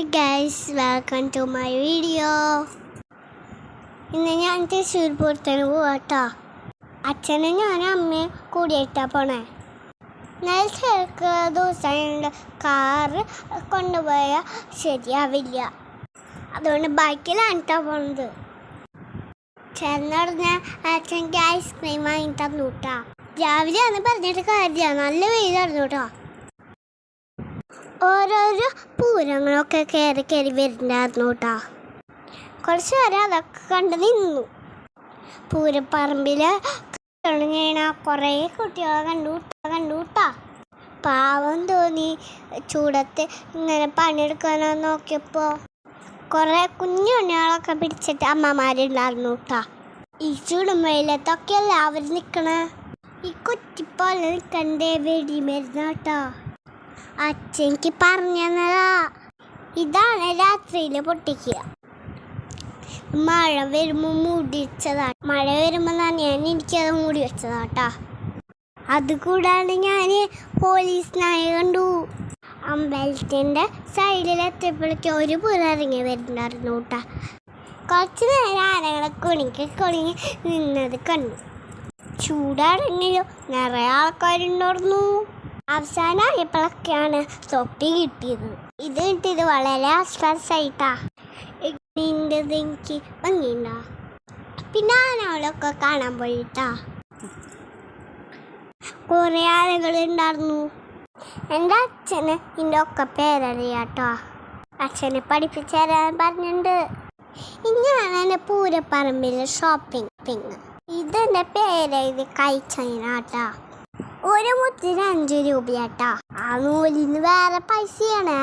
Hi guys welcome to my video ഇന്ന് ഞാൻ തൃശ്ശൂർ പൂരത്തിന് പോവാട്ടോ. അച്ഛനും ഞാനും അമ്മയും കൂടിയിട്ടാ പോണേ. നല്ല തിരക്ക് ദിവസമുണ്ട് കാറ് കൊണ്ടുപോയാൽ ശരിയാവില്ല. അതുകൊണ്ട് ബൈക്കിലാണ് പോണത്. ചേർന്നറിഞ്ഞ അച്ഛന്റെ ഐസ്ക്രീം വാങ്ങി തന്നു കേട്ടോ രാവിലെ അന്ന് പറഞ്ഞിട്ട് കാര്യമില്ല. നല്ല വെയിലായിരുന്നു കേട്ടോ ഓരോരോ പൂരങ്ങളൊക്കെ കയറി കയറി വരുന്നുണ്ടായിരുന്നു കേട്ടോ. കുറച്ച് നേരം അതൊക്കെ കണ്ട് നിന്നു. പൂരപ്പറമ്പിൽ തുടങ്ങിയ കുറേ കുട്ടികളെ കണ്ടു കണ്ടു കേട്ടോ പാവം തോന്നി. ചൂടത്ത് ഇങ്ങനെ പണിയെടുക്കാനോ നോക്കിയപ്പോൾ കുറേ കുഞ്ഞു കുഞ്ഞുങ്ങളൊക്കെ പിടിച്ചിട്ട് അമ്മമാരുണ്ടായിരുന്നു കേട്ടോ ഈ ചൂടും വെയിലത്തൊക്കെയല്ലേ അവർ നിൽക്കണേ ഈ കുറ്റിപ്പോലെ നിൽക്കണ്ടേ വെടി മരുന്ന് കേട്ടോ അച്ഛനിക്ക് പറഞ്ഞതാ. ഇതാണ് രാത്രിയിൽ പൊട്ടിക്കുക. മഴ വരുമ്പോൾ മൂടി വെച്ചതാണ് മഴ വരുമ്പോൾ ഞാൻ എനിക്കത് മൂടി വെച്ചതാട്ടാ. അത് കൂടാണ്ട് ഞാൻ പോലീസ് നായ കണ്ടു. അമ്പലത്തിന്റെ സൈഡിലെത്തിയപ്പോഴേക്ക് ഒരു പുര ഇറങ്ങി വരുന്നുണ്ടായിരുന്നു കേട്ടാ കുറച്ച് നേരം ആനകളെ കുണിക്ക് കുണിങ്ങി നിന്നത് കണ്ടു. ചൂടാണെങ്കിലും നിറയെ ആൾക്കാരുണ്ടായിരുന്നു. അവസാനമായപ്പോഴൊക്കെയാണ് തൊപ്പി കിട്ടിയത്. ഇത് കിട്ടിയത് വളരെ ആശ്വാസമായിട്ടാ നീണ്ടത് എനിക്ക് ഭംഗിയുണ്ടാ? പിന്നെ ആനകളൊക്കെ കാണാൻ പോയിട്ടാ. കുറേ ആളുകൾ ഉണ്ടായിരുന്നു. എന്റെ അച്ഛന് ഇതിന്റെ ഒക്കെ പേരറിയാട്ടോ. അച്ഛനെ പഠിപ്പിച്ചു തരാൻ പറഞ്ഞിട്ടുണ്ട്. ഇങ്ങനെയാണ് എന്റെ പൂരപ്പറമ്പിൽ ഷോപ്പിംഗ് ഇതെന്റെ പേരെഴുതി കഴിച്ചാട്ടാ ഒരു മുത്തിന് അഞ്ച് രൂപയാട്ടോ. ആ നൂലിന് വേറെ പൈസയാണ്.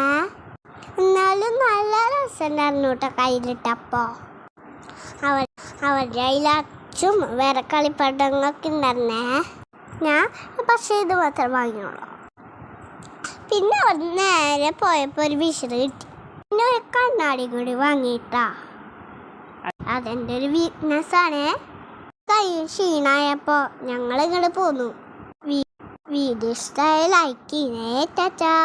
എന്നാലും നല്ല രസമുണ്ടായിരുന്നു കേട്ടോ കയ്യിലിട്ടപ്പോ. അവർ അവരുടെ കയ്യിൽ വേറെ കളിപ്പടങ്ങളൊക്കെ ഉണ്ടായിരുന്നേ. ഞാൻ പക്ഷേ ഇത് മാത്രം വാങ്ങിയോളൂ പിന്നെ അവർ നേരെ പോയപ്പോൾ ഒരു വിഷറ് കിട്ടി. പിന്നെ ഒരു കണ്ണാടി കൂടി വാങ്ങിയിട്ടാ. അതെന്റെ ഒരു വീക്ക്നെസ് ആണേ. കൈ ക്ഷീണായപ്പോൾ ഞങ്ങൾ ഇങ്ങോട്ട് പോന്നു. We desire like it, ta-ta!